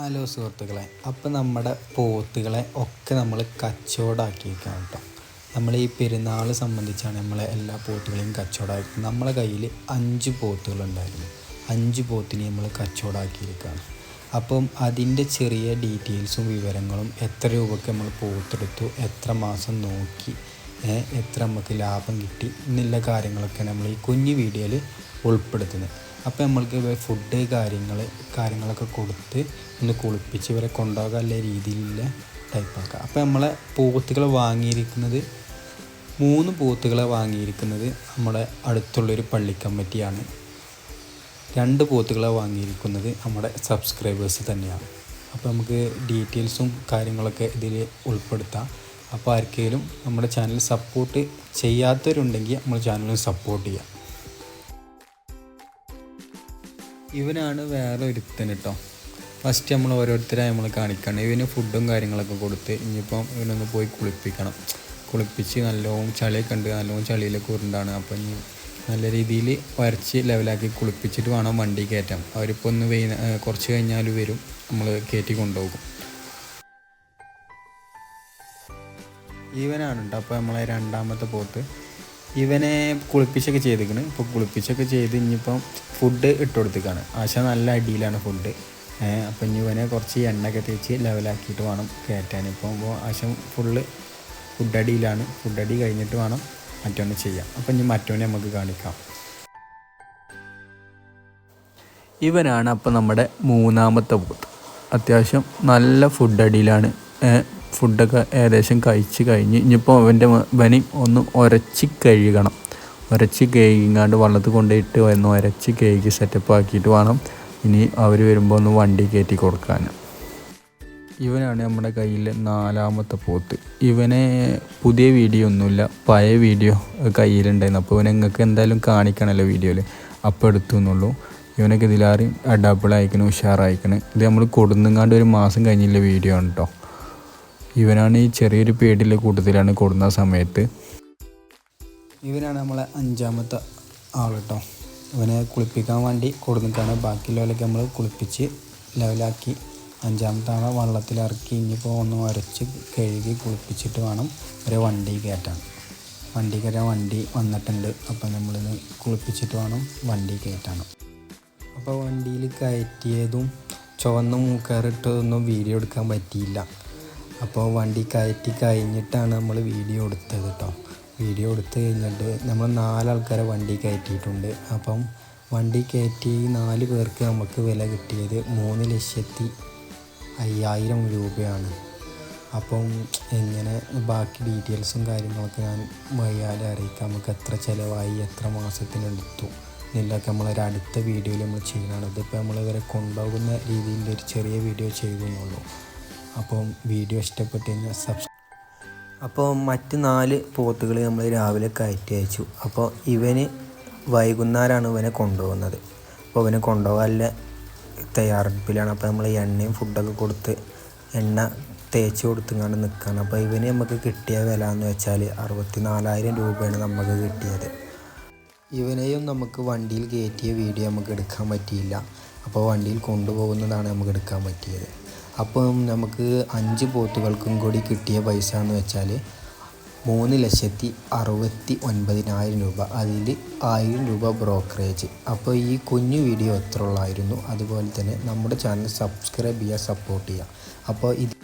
Hello സുഹൃത്തുക്കളെ അപ്പം നമ്മുടെ പോത്തുകളെ ഒക്കെ നമ്മൾ കച്ചവടമാക്കിയേക്കാണ് കേട്ടോ. നമ്മൾ ഈ പെരുന്നാൾ സംബന്ധിച്ചാണ് നമ്മളെ എല്ലാ പോത്തുകളെയും കച്ചവടമാക്കി നമ്മളെ കയ്യിൽ അഞ്ച് പോത്തുകളുണ്ടായിരുന്നു. അഞ്ച് പോത്തിനെ നമ്മൾ കച്ചവടമാക്കിയിരിക്കുകയാണ് അപ്പം അതിന്റെ ചെറിയ ഡീറ്റെയിൽസും വിവരങ്ങളും എത്ര രൂപയ്ക്ക് നമ്മൾ പോത്തെടുത്തു എത്ര മാസം നോക്കി എത്ര നമുക്ക് ലാഭം കിട്ടി എന്നുള്ള കാര്യങ്ങളൊക്കെ നമ്മൾ ഈ കുഞ്ഞു വീഡിയോയിൽ ഉൾപ്പെടുത്തുന്നത് അപ്പോൾ നമ്മൾക്ക് ഫുഡ് കാര്യങ്ങൾ കാര്യങ്ങളൊക്കെ കൊടുത്ത് ഒന്ന് കുളിപ്പിച്ച് ഇവരെ കൊണ്ടുപോകാനുള്ള രീതിയിലുള്ള ടൈപ്പാക്കുക അപ്പോൾ നമ്മളെ പോത്തുകൾ വാങ്ങിയിരിക്കുന്നത് മൂന്ന് പോത്തുകളെ വാങ്ങിയിരിക്കുന്നത് നമ്മുടെ അടുത്തുള്ളൊരു പള്ളി കമ്മിറ്റിയാണ്. രണ്ട് പോത്തുകളെ വാങ്ങിയിരിക്കുന്നത് നമ്മുടെ സബ്സ്ക്രൈബേഴ്സ് തന്നെയാണ്. അപ്പോൾ നമുക്ക് ഡീറ്റെയിൽസും കാര്യങ്ങളൊക്കെ ഇതിൽ ഉൾപ്പെടുത്താം. അപ്പോൾ ആർക്കെങ്കിലും നമ്മുടെ ചാനൽ സപ്പോർട്ട് ചെയ്യാത്തവരുണ്ടെങ്കിൽ നമ്മൾ ചാനൽ സപ്പോർട്ട് ചെയ്യാം. ഇവനാണ് വേറെ ഒരുത്തൻ കേട്ടോ ഫസ്റ്റ് നമ്മൾ ഓരോരുത്തരെ നമ്മൾ കാണിക്കണം. ഇവന് ഫുഡും കാര്യങ്ങളൊക്കെ കൊടുത്ത് ഇനിയിപ്പം ഇവനൊന്ന് പോയി കുളിപ്പിക്കണം. കുളിപ്പിച്ച് നല്ലോണം ചളിയൊക്കെ ഉണ്ട് നല്ലോണം ചളിയിലൊക്കെ ഉരുണ്ടാണ്. അപ്പം ഇനി നല്ല രീതിയിൽ വരച്ച് ലെവലാക്കി കുളിപ്പിച്ചിട്ട് വേണം വണ്ടി കയറ്റാം അവരിപ്പോൾ ഒന്ന് വെയി കുറച്ച് കഴിഞ്ഞാൽ വരും. നമ്മൾ കയറ്റി കൊണ്ടുപോകും. ഈവനാണ് കേട്ടോ അപ്പോൾ നമ്മളെ രണ്ടാമത്തെ പോത്ത്. ഇവനെ കുളിപ്പിച്ചൊക്കെ ചെയ്തിരിക്കണ്. ഇപ്പോൾ കുളിപ്പിച്ചൊക്കെ ചെയ്ത് ഇനിയിപ്പം ഫുഡ് ഇട്ട് കൊടുത്തേക്കാണ് ആശ നല്ല അടിയിലാണ് ഫുഡ് അപ്പം ഇനി ഇവനെ കുറച്ച് എണ്ണയൊക്കെ തേച്ച് ലെവലാക്കിയിട്ട് വേണം കയറ്റാൻ. ഇപ്പോൾ ആശ ഫുള്ള് ഫുഡ് അടിയിലാണ്. ഫുഡ് അടി കഴിഞ്ഞിട്ട് വേണം മറ്റോനെ ചെയ്യാം അപ്പം ഇനി മറ്റൊന്ന് നമുക്ക് കാണിക്കാം. ഇവനാണ് അപ്പം നമ്മുടെ മൂന്നാമത്തെ പോത്ത്. അത്യാവശ്യം നല്ല ഫുഡ് അടിയിലാണ്. ഫുഡൊക്കെ ഏകദേശം കഴിച്ച് കഴിഞ്ഞ് ഇനിയിപ്പോൾ അവന്റെ വനി ഒന്ന് ഉരച്ച് കഴുകണം. ഉരച്ച് കഴുകിങ്ങാണ്ട് വെള്ളത്തിൽ കൊണ്ടുപോയിട്ട് ഒന്ന് ഉരച്ച് കഴുകി സെറ്റപ്പ് ആക്കിയിട്ട് വേണം ഇനി അവർ വരുമ്പോൾ ഒന്ന് വണ്ടി കയറ്റി കൊടുക്കാൻ. ഇവനാണ് നമ്മുടെ കയ്യിൽ നാലാമത്തെ പോത്ത്. ഇവനെ പുതിയ വീഡിയോ ഒന്നുമില്ല. പഴയ വീഡിയോ കയ്യിലുണ്ടായിരുന്നു. അപ്പോൾ ഇവനെ നിങ്ങൾക്ക് എന്തായാലും കാണിക്കണമല്ലോ വീഡിയോയിൽ അപ്പോൾ എടുത്തു എന്നുള്ളൂ. ഇവനൊക്കെ ഇതിലാറി അഡാപ്പിൾ അയക്കണം ഉഷാറായിക്കണേ. ഇത് നമ്മൾ കൊടുന്നെങ്ങാണ്ട് ഒരു മാസം കഴിഞ്ഞില്ല വീഡിയോ ആണ് കേട്ടോ ഇവനാണ് ഈ ചെറിയൊരു പേടിയിലെ കൂട്ടത്തിലാണ് കൊടുന്ന സമയത്ത്. ഇവനാണ് നമ്മളെ അഞ്ചാമത്തെ ആൾ കേട്ടോ ഇവനെ കുളിപ്പിക്കാൻ വേണ്ടി കൊടുത്തിട്ടാണ് ബാക്കിയുള്ളവരൊക്കെ നമ്മൾ കുളിപ്പിച്ച് ലെവലാക്കി അഞ്ചാമത്തെ ആളെ വള്ളത്തിലിറക്കി ഇനിയിപ്പോൾ ഒന്ന് ഉരച്ച് കഴുകി കുളിപ്പിച്ചിട്ട് വേണം ഒരു വണ്ടി കയറ്റാൻ. വണ്ടി കയറ്റാൻ വണ്ടി വന്നിട്ടുണ്ട്. അപ്പോൾ നമ്മളിത് കുളിപ്പിച്ചിട്ട് വേണം വണ്ടി കയറ്റാൻ അപ്പോൾ വണ്ടിയിൽ കയറ്റിയതും ചുവന്ന മൂക്കാറിട്ടതൊന്നും വീഡിയോ എടുക്കാൻ പറ്റിയില്ല. അപ്പോൾ വണ്ടി കയറ്റി കഴിഞ്ഞിട്ടാണ് നമ്മൾ വീഡിയോ എടുത്തത് കേട്ടോ. വീഡിയോ എടുത്ത് കഴിഞ്ഞിട്ട് നമ്മൾ നാലാൾക്കാരെ വണ്ടി കയറ്റിയിട്ടുണ്ട്. അപ്പം വണ്ടി കയറ്റി നാല് പേർക്ക് നമുക്ക് വില കിട്ടിയത് മൂന്ന് ലക്ഷത്തി അയ്യായിരം രൂപയാണ്. അപ്പം എങ്ങനെ ബാക്കി ഡീറ്റെയിൽസും കാര്യങ്ങളൊക്കെ ഞാൻ വയ്യാതെ അറിയിക്കാം. നമുക്ക് എത്ര ചിലവായി എത്ര മാസത്തിനെടുത്തു എന്നുള്ളതൊക്കെ നമ്മളൊരു അടുത്ത വീഡിയോയിൽ നമ്മൾ ചെയ്യുന്നതാണ്. ഇതിപ്പോൾ നമ്മളിവരെ കൊണ്ടുപോകുന്ന രീതിയിൽ ഒരു ചെറിയ വീഡിയോ ചെയ്തെന്നുള്ളൂ അപ്പം വീഡിയോ ഇഷ്ടപ്പെട്ടു കഴിഞ്ഞാൽ സബ്സ്ക്രൈബ് അപ്പോൾ മറ്റ് നാല് പോത്തുകൾ നമ്മൾ രാവിലെ കയറ്റി അയച്ചു. അപ്പോൾ ഇവന് വൈകുന്നേരമാണ് ഇവനെ കൊണ്ടുപോകുന്നത്. അപ്പോൾ ഇവനെ കൊണ്ടുപോകാനുള്ള തയ്യാറെടുപ്പിലാണ്. അപ്പോൾ നമ്മൾ എണ്ണയും ഫുഡൊക്കെ കൊടുത്ത് എണ്ണ തേച്ച് കൊടുത്തുകൊണ്ട് നിൽക്കുകയാണ്. അപ്പോൾ ഇവന് നമുക്ക് കിട്ടിയ വില എന്ന് വെച്ചാൽ അറുപത്തി നാലായിരം രൂപയാണ് നമുക്ക് കിട്ടിയത്. ഇവനെയും നമുക്ക് വണ്ടിയിൽ കയറ്റിയ വീഡിയോ നമുക്ക് എടുക്കാൻ പറ്റിയില്ല. അപ്പോൾ വണ്ടിയിൽ കൊണ്ടുപോകുന്നതാണ് നമുക്ക് എടുക്കാൻ പറ്റിയത്. അപ്പം നമുക്ക് അഞ്ച് പോത്തുകൾക്കും കൂടി കിട്ടിയ പൈസ എന്ന് വെച്ചാൽ മൂന്ന് ലക്ഷത്തി അറുപത്തി ഒൻപതിനായിരം രൂപ. അതിൽ ആയിരം രൂപ ബ്രോക്കറേജ്. അപ്പോൾ ഈ കുഞ്ഞു വീഡിയോ എത്ര ഉള്ളായിരുന്നു അതുപോലെ തന്നെ നമ്മുടെ ചാനൽ സബ്സ്ക്രൈബ് ചെയ്യുക സപ്പോർട്ട് ചെയ്യുക. അപ്പോൾ ഇത്